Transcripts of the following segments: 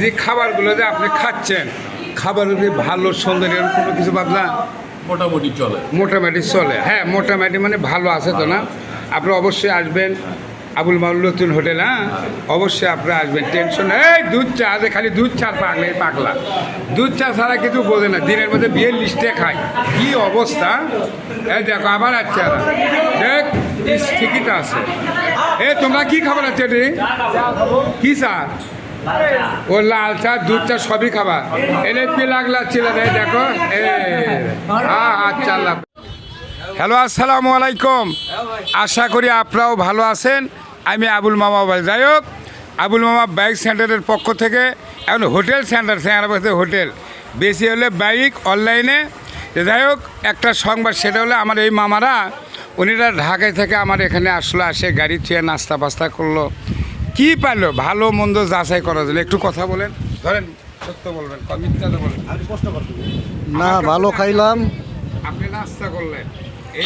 যে খাবারগুলো যে আপনি খাচ্ছেন খাবারের যে ভালো সুন্দর এরকম কোনো কিছু ভাবনা? মোটামুটি চলে। মোটামুটি চলে। হ্যাঁ মোটামুটি মানে ভালো আছে তো না? আপনি অবশ্যই আসবেন আবুল মাউল নতুন হোটেল হ্যাঁ? অবশ্যই আপনারা আসবেন টেনশন এই দুধ চা যে খালি দুধ চা পাকলে পাকলা দুধ চা ছাড়া কিছু বোঝে না। দিনের মধ্যে বিয়ের লিস্টে খায়। কি অবস্থা? এই দেখো আবার এরা। দেখ ঠিকই তো আছে। এ তোমরা কি খাবার আছে কি চা? ও লাল চা, দুধ চা, সবই খাবা। এলে পি লাগলা ছিল দেখো আচ্ছা হ্যালো, আসসালামু আলাইকুম। আশা করি আপনারাও ভালো আছেন। আমি আবুল মামা যাই হোক, আবুল মামা বাইক সেন্টারের পক্ষ থেকে এখন হোটেল সেন্টার সেন্টার হোটেল। বেশি হলে বাইক, অনলাইনে। যাই হোক, একটা সংবাদ, সেটা হলো আমার এই মামারা, উনিরা ঢাকায় থেকে আমার এখানে আসলো, আসে গাড়ি ছুঁয়ে নাস্তা পাস্তা করল। কি পারল? ভালো মন্দ যাচাই করা জন্য। একটু কথা বলেন। ধরেন সত্য বলবেন মিথ্যা বলবেন। না ভালো খাইলাম। আপনি নাস্তা করলেন।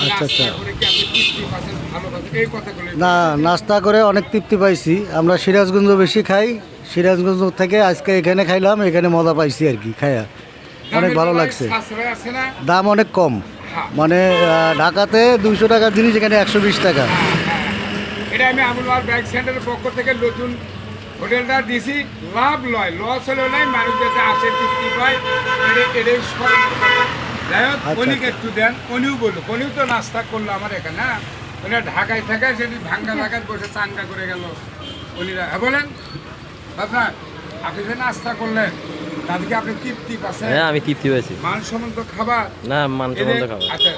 আচ্ছা, আচ্ছা। করে কি আপনি তৃপ্তি পাচ্ছেন ভালো পাচ্ছেন এই কথাগুলো না নাস্তা করে অনেক তৃপ্তি পাইছি। আমরা সিরাজগঞ্জ বেশি খাই। সিরাজগঞ্জ থেকে আজকে এখানে খাইলাম এখানে মজা পাইছি আর কি খাইয়া অনেক ভালো লাগছে। দাম অনেক কম। হ্যাঁ। মানে ঢাকাতে দুইশো টাকার জিনিস এখানে একশো বিশ টাকা। এটা আমি আমুলবার ব্যাগ সেন্টারের পক্ষ থেকে নতুন হোটেলটা দিছি। লাভ লয় লস হলে নয় মানুষ যাতে আসে তৃপ্তি পায় এটা- এটাই সব। যাই হোক আচ্ছা, কনিক আচ্ছা। একটু দেন কনিও বলল কনিও তো নাস্তা করল আমার এখানে হ্যাঁ? উনি ঢাকায় থাকায় সেটি ভাঙ্গা ঢাকায় বসে চাঙ্গা করে গেল উনিরা হ্যাঁ বলেন। আপনার আপনি যে নাস্তা করলেন তাদেরকে আপনি তৃপ্তি পাচ্ছেন? হ্যাঁ আমি তৃপ্তি পেয়েছি। মানসম্মত খাবার? না মাংস এদের- মন্দ খাব আচ্ছা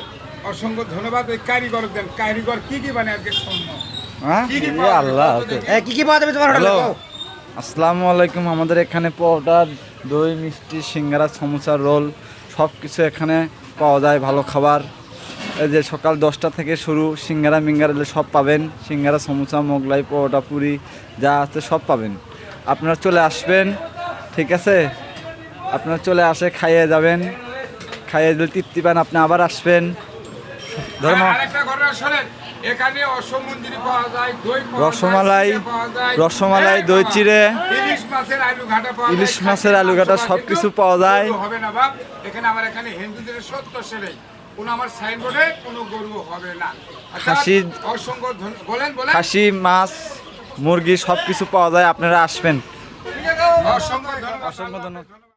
অসংখ্য ধন্যবাদ। ওই কারিগর দেন। কারিগর কি কি বানায় আজকে শূন্য হ্যাঁ? আল্লাহ কি কি পাওয়া যাবে তোমার হ্যালো। আসসালামু আলাইকুম। আমাদের এখানে পাউডার দই মিষ্টি সিঙ্গারা সমোসা রোল সব কিছু এখানে পাওয়া যায় ভালো খাবার। এই যে সকাল দশটা থেকে শুরু সিঙ্গারা মিঙ্গারা এলে সব পাবেন। সিঙ্গারা সমোসা মোগলাই পাউডা পুরি যা আছে সব পাবেন। আপনারা চলে আসবেন ঠিক আছে? আপনারা চলে আসে খাইয়ে যাবেন। খাইয়ে দিলে তৃপ্তি পান আপনি আবার আসবেন। আরেকটা ঘটনা শোনেন এখানে অসম মন্দিরে পাওয়া যায় দই রসমালাই। রসমালাই দই চিড়ে। ইলিশ মাছের আলু ঘাটা পাওয়া যায় ইলিশ মাছের আলু ঘাটা সব কিছু পাওয়া যায়। হবে না বাপ এখানে আমার এখানে হিন্দুদের সত্য সেরে। কোনো আমার সাইনবোর্ডে কোনো গরু হবে না। খাসি- অসংখ্য বলেন বলেন। খাসি মাছ মুরগি সব কিছু পাওয়া যায় আপনারা আসবেন। অসংখ্য ধন্যবাদ।